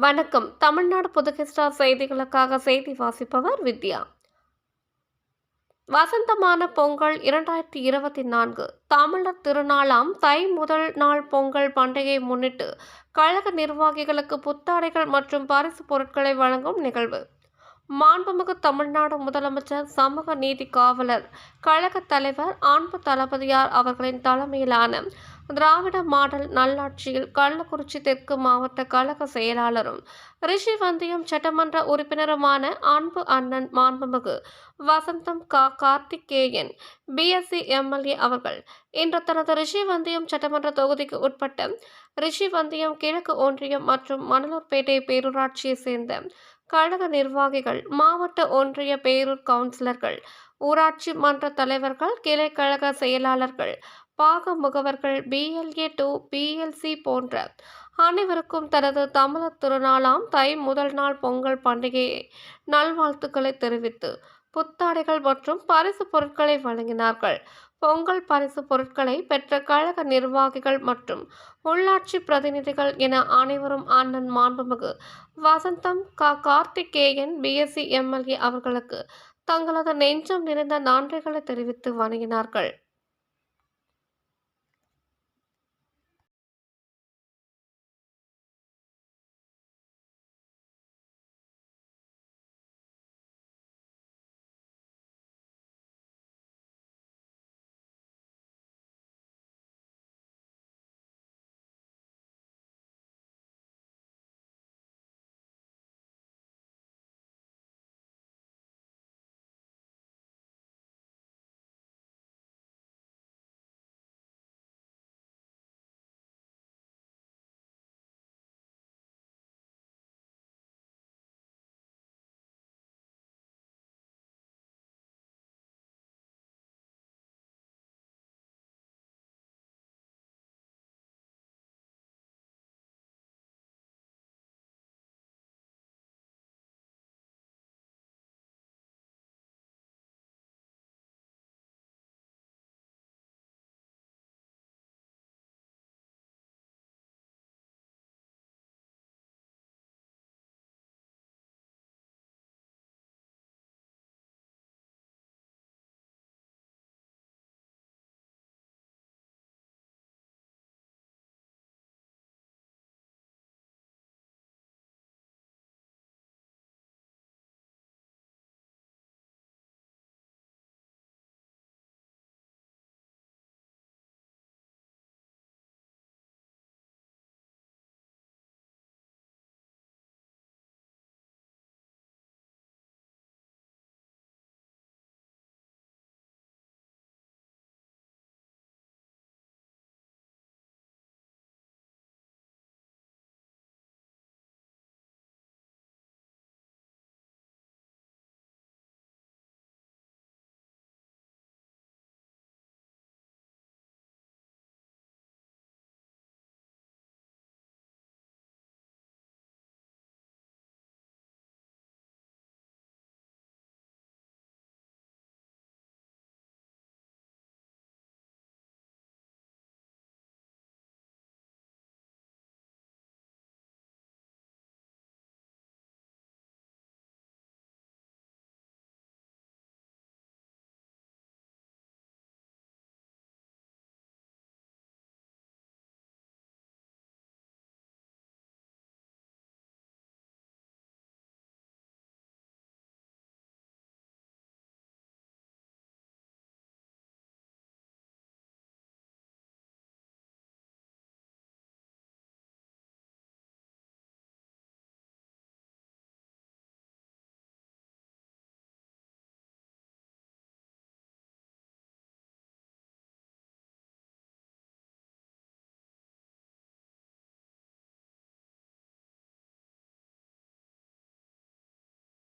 வணக்கம். தமிழ்நாடு புதுகிஸ்டா செய்திகளுக்காக செய்தி வாசிப்பவர் வித்யா. வசந்தமான பொங்கல் இரண்டாயிரத்தி இருபத்தி நான்கு. தமிழர் திருநாளாம் தை முதல் நாள் பொங்கல் பண்டிகையை முன்னிட்டு கழக நிர்வாகிகளுக்கு புத்தாடைகள் மற்றும் பரிசு பொருட்களை வழங்கும் நிகழ்வு. மாண்புமிகு தமிழ்நாடு முதலமைச்சர் சமூக நீதி காவலர் கழக தலைவர் அன்பு தளபதியார் அவர்களின் தலைமையிலான திராவிட மாடல் நல்லாட்சியில் கள்ளக்குறிச்சி தெற்கு மாவட்ட கழக செயலாளரும் ரிஷிவந்தியம் சட்டமன்ற உறுப்பினருமான அன்பு அண்ணன் மாண்புமிகு வசந்தம் கா கார்த்திகேயன் பிஎஸ்சி எம்எல்ஏ அவர்கள். இன்று தனது ரிஷிவந்தியம் சட்டமன்ற தொகுதிக்கு உட்பட்ட ரிஷிவந்தியம் கிழக்கு ஒன்றியம் மற்றும் மணலூர்பேட்டை பேரூராட்சியை சேர்ந்த கழக நிர்வாகிகள் மாவட்ட ஒன்றிய பேரூர் கவுன்சிலர்கள் ஊராட்சி மன்ற தலைவர்கள் கிளை கழக செயலாளர்கள் பாக முகவர்கள் பிஎல்ஏ டூ பிஎல்சி போன்ற அனைவருக்கும் தனது தமிழர் திருநாளாம் தை முதல் நாள் பொங்கல் பண்டிகையை நல்வாழ்த்துக்களை தெரிவித்து புத்தாடைகள் மற்றும் பரிசு பொருட்களை வழங்கினார்கள். பொங்கல் பரிசு பொருட்களை பெற்ற கழக நிர்வாகிகள் மற்றும் உள்ளாட்சி பிரதிநிதிகள் என அனைவரும் அண்ணன் மாண்புமிகு வசந்தம் க. கார்த்திகேயன் பிஎஸ்சி எம்எல்ஏ அவர்களுக்கு தங்களது நெஞ்சம் நிறைந்த நன்றிகளை தெரிவித்து வணங்கினார்கள்.